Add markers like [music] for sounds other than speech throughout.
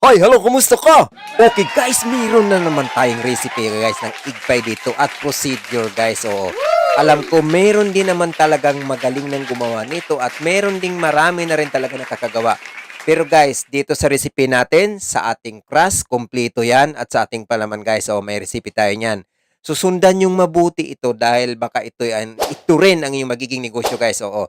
Hoy, hello, kumusta ka? Okay guys, meron na naman tayong recipe guys ng pie dito at procedure guys. Oo. Alam ko meron din naman talagang magaling nang gumawa nito at meron ding marami na rin talaga nakakagawa. Pero guys, dito sa recipe natin, sa ating crust, kompleto yan at sa ating palaman guys. So may recipe tayo niyan. Susundan yung mabuti ito dahil baka ito, yan, ito rin ang iyong magiging negosyo guys. Oo.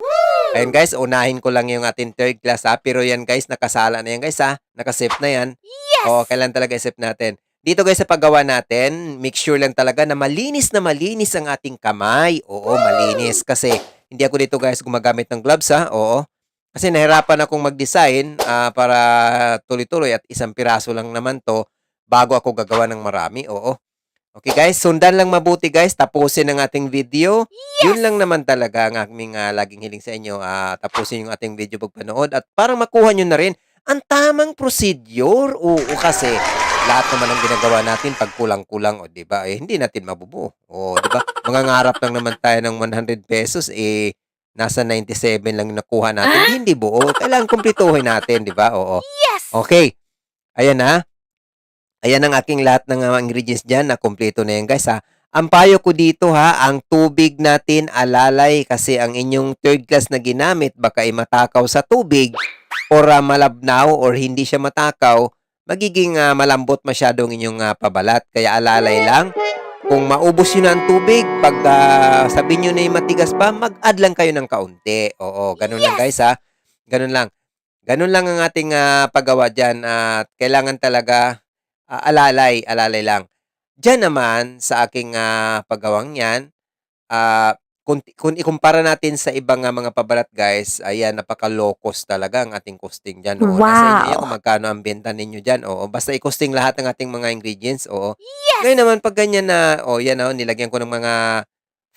Ayun guys, unahin ko lang yung ating third class ha. Pero yan guys, nakasala na yan guys ha. Nakasave na yan. Yes! Oo, kailan talaga isip natin. Dito guys sa paggawa natin, make sure lang talaga na malinis na malinis ang ating kamay. Oo, malinis. Kasi hindi ako dito guys gumagamit ng gloves ha. Oo. Kasi nahirapan akong mag-design ah, para tuloy-tuloy at isang piraso lang naman to bago ako gagawa ng marami. Oo. Okay guys, sundan lang mabuti guys. Tapusin ang ating video. Yun lang naman talaga ang aming ah, laging hiling sa inyo. Ah, tapusin yung ating video pagpanood at para makuha nyo na rin ang tamang procedure. Oo, kasi lahat naman ng ginagawa natin pag kulang-kulang, o di ba? Eh, hindi natin mabubuo. O, di ba? [laughs] Mangangarap lang naman tayo ng 100 pesos, eh, nasa 97 lang nakuha natin. Hindi buo. Kailangan kumplituhin natin, di ba? Oo. Yes! Okay. Ayan na. Ayan ang aking lahat ng mga ingredients dyan na kumpleto na yan guys ha. Ang payo ko dito ha, ang tubig natin alalay kasi ang inyong third class na ginamit baka ay matakaw sa tubig or ah, malabnaw or hindi siya matakaw, magiging ah, malambot masyadong inyong ah, pabalat. Kaya alalay lang. Kung maubos na ang tubig, pag ah, sabi nyo na yung matigas pa, mag-add lang kayo ng kaunti. Oo, ganun lang guys ha. Ganun lang. Ganun lang ang ating ah, paggawa dyan at kailangan talaga ah, alalay, alalay lang. Diyan naman sa aking ah, paggawang yan, ah, kung, kung ikumpara natin sa ibang ah, mga pabalat guys, ayan, napaka-low-cost talaga ang ating costing dyan. Oo, nasa inyo Wow. kung magkano ang benta ninyo dyan. Oo, basta i-costing lahat ng ating mga ingredients. Oo. Ngayon naman, pag ganyan na, oh, yan oh, nilagyan ko ng mga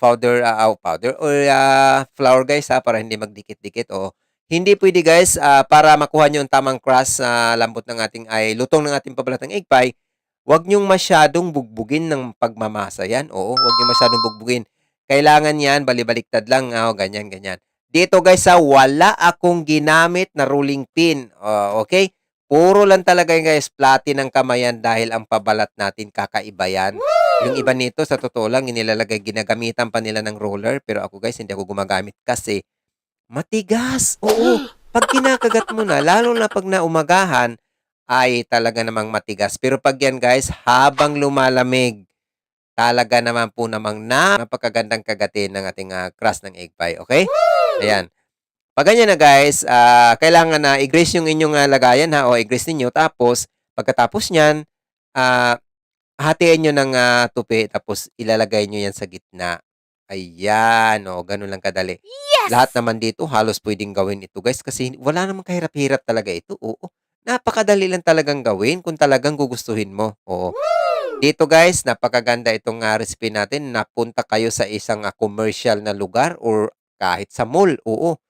powder, oh, powder or ah, flour guys ha, para hindi magdikit-dikit. Oh. Hindi pwede guys, ah, para makuha nyo ang tamang crust sa lambot ng ating, ay lutong ng ating pabalat ng egg pie, Huwag niyong masyadong bugbugin ng pagmamasa yan. Oo, huwag niyong masyadong bugbugin. Kailangan yan, balibaliktad lang. Oh, ganyan, ganyan. Dito guys, sa wala akong ginamit na rolling pin. Oh, okay? Puro lang talaga yung guys, platin ng kamayan dahil ang pabalat natin kakaiba yan. Yung iba nito, sa totoo lang, inilalagay, ginagamitan pa nila ng roller. Pero ako guys, hindi ako gumagamit kasi matigas. [gasps] Oo, pag kinakagat mo na, lalo na pag naumagahan, ay talaga namang matigas. Pero pag yan guys, habang lumalamig, talaga naman po namang na napakagandang kagatin ng ating ah, crust ng egg pie. Okay? Ayan. Pag ganyan na guys, ah, kailangan na i-grease yung inyong ah, lagayan ha o i-grease ninyo. Tapos, pagkatapos nyan, ah, hatiin nyo ng ah, tupi tapos ilalagay nyo yan sa gitna. Ayan, o, ganun lang kadali. Yes! Lahat naman dito halos pwedeng gawin ito guys kasi wala namang kahirap-hirap talaga ito. Oo. Napakadali lang talagang gawin kung talagang gugustuhin mo. Oo. Dito guys, napakaganda itong ah, recipe natin. Napunta kayo sa isang ah, commercial na lugar or kahit sa mall. Oo.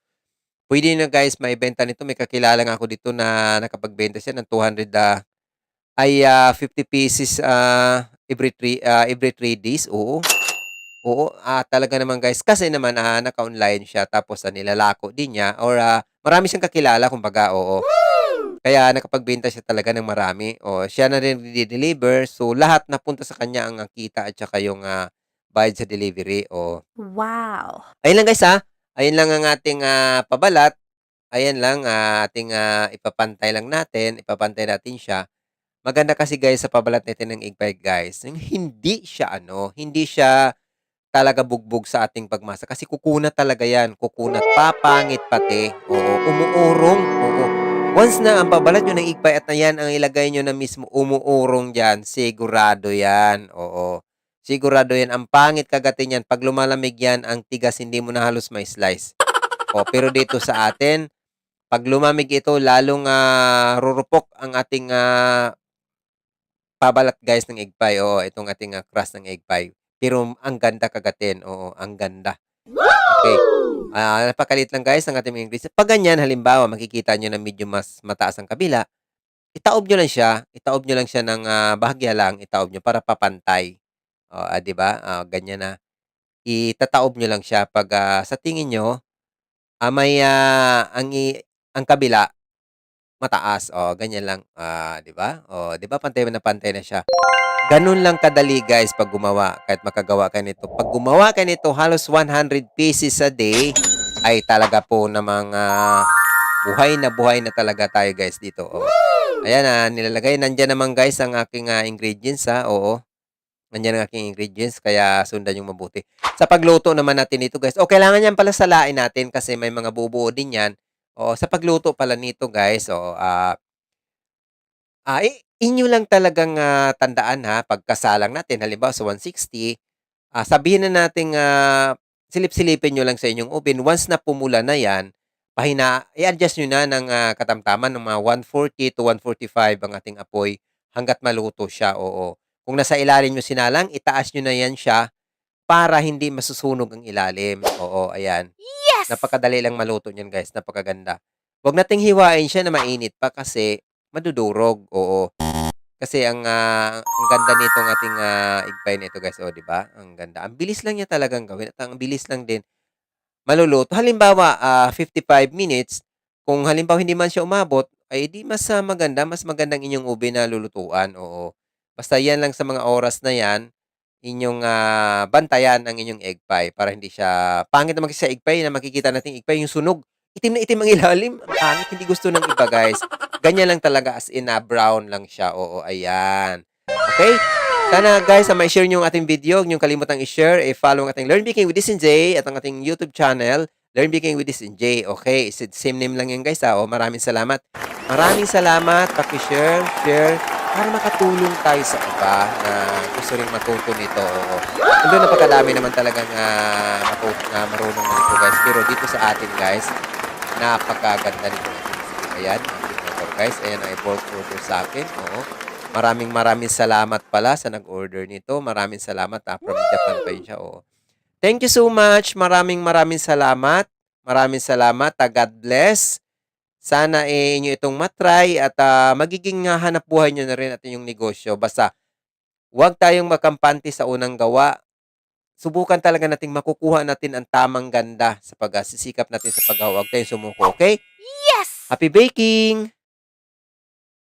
Pwede na guys, maibenta nito. May kakilala nga ako dito na nakapagbenta siya ng 200 ah, ay ah, 50 pieces ah, every 3 every 3 days. Oo. Oo, ah, talaga naman guys. Kasi naman ah, naka-online siya tapos ah, nilalako din niya or ah, marami siyang kakilala kumbaga. Oo. Kaya nakapagbenta siya talaga ng marami. O, siya na rin deliver So, lahat napunta sa kanya ang ah, kita at saka yung ah, bayad sa delivery. O, Wow. ayun lang guys ha. Ayun lang ang ating ah, pabalat. Ayan lang ah, ating ah, ipapantay lang natin. Ipapantay natin siya. Maganda kasi guys sa pabalat natin ng pie guys. yung Hindi siya ano, hindi siya talaga bugbog sa ating pagmasa. Kasi kukunat talaga yan. Kukunat. Papangit pati. Oo. Umuurong. Oo. Once na ang pabalat nyo ng pie at na yan ang ilagay nyo na mismo umuurong dyan, sigurado yan. Oo. Sigurado yan. Ang pangit kagatin yan. Pag lumalamig yan, ang tigas hindi mo na halos may slice. O, pero dito sa atin, pag lumamig ito, lalong ah, rurupok ang ating ah, pabalat guys ng egg pie. Oo, itong ating ah, crust ng egg pie. Pero ang ganda kagatin. Oo, ang ganda. Okay. Ah, napakalit lang guys ng ating ingredients. Pag ganyan, halimbawa, makikita nyo na medyo mas mataas ang kabila, itaob nyo lang siya. Itaob nyo lang siya ng ah, bahagya lang. Itaob nyo para papantay. O, ah, di ba? Ah, ganyan na. Itataob nyo lang siya pag ah, sa tingin nyo, ah, may ah, ang, ang kabila, mataas. O, ganyan lang. Ah, 'di ba? O, 'di ba pantay na pantay na siya. Gano'n lang kadali guys pag gumawa, kahit makagawa ka nito. Pag gumawa ka nito halos 100 pieces a day, ay talaga po namang, ah, buhay na buhay na talaga tayo guys dito, oh. Ayan, ah, nilalagay nandiyan naman guys ang aking, ah, ingredients, ah, oo. Nandiyan ang aking ingredients kaya sundan yung mabuti. Sa pagluto naman natin nito guys, oh kailangan yan pala salain natin kasi may mga bubuo din yan. Oo, sa pagluto pala nito guys, oo, ah Ah, i inyo lang talagang, ah, tandaan ha, pagkasalang natin halimbawa sa 160, ah, sabihin na nating, ah, silip-silipin niyo lang sa inyong oven. Once na pumula na 'yan, pahina i-adjust niyo na ng, ah, katamtaman ng mga 140 to 145 ang ating apoy hangga't maluto siya, oo. Kung nasa ilalim niyo sinalang, itaas niyo na 'yan siya para hindi masusunog ang ilalim. Oo, ayan. Yes! Napakadali lang maluto niyan guys, napakaganda. Huwag nating hiwain siya na mainit pa kasi madudurog, oo. Kasi ang, ah, ang ganda nitong ating, ah, igpay nito guys, oh, 'di ba? Ang ganda. Ang bilis lang niya talagang gawin at ang bilis lang din maluluto. Halimbawa, ah, 55 minutes, kung halimbawa hindi man siya umabot, ay di mas, ah, maganda, mas magandang inyong ube na lulutuan, oo. Basta 'yan lang sa mga oras na 'yan, inyong, ah, bantayan ang inyong egg pie para hindi siya pangit naman kasi sa egg pie na makikita nating egg pie yung sunog, itim na itim ang ilalim, ang hindi gusto ng iba guys. Ganyan lang talaga as in, ah, brown lang siya, oo, ayan. Okay? Sana guys, ah, mai-share niyo ang ating video, huwag niyong kalimutang i-share, i-follow ang ating Learn Baking with and Jay at ang ating YouTube channel, Learn Baking with and Jay. Okay, is it same name lang yan guys, ah. Oh, maraming salamat. Maraming salamat, paki-share, share, para makatulong tayo sa iba na gusto ring matuto nito, oo. Although napakadami naman talagang, ah, matu na marunong na nito guys, pero dito sa atin guys, napakaganda nito Ayan, motor guys. Ayan ang i-bulk order sa akin. Oo. Maraming maraming salamat pala sa nag-order nito. Maraming salamat ah. From Japan pa yun siya. Oo. Thank you so much. Maraming maraming salamat. Maraming salamat. Ah, God bless. Sana eh, inyo itong matry at ah, magiging ah, hanap buhay nyo na rin at inyong negosyo. Basta, huwag tayong makampante sa unang gawa. Subukan talaga nating makukuha natin ang tamang ganda sa pagsisikap natin sa paggawa. Huwag tayong sumuko, okay? Yes! Happy baking!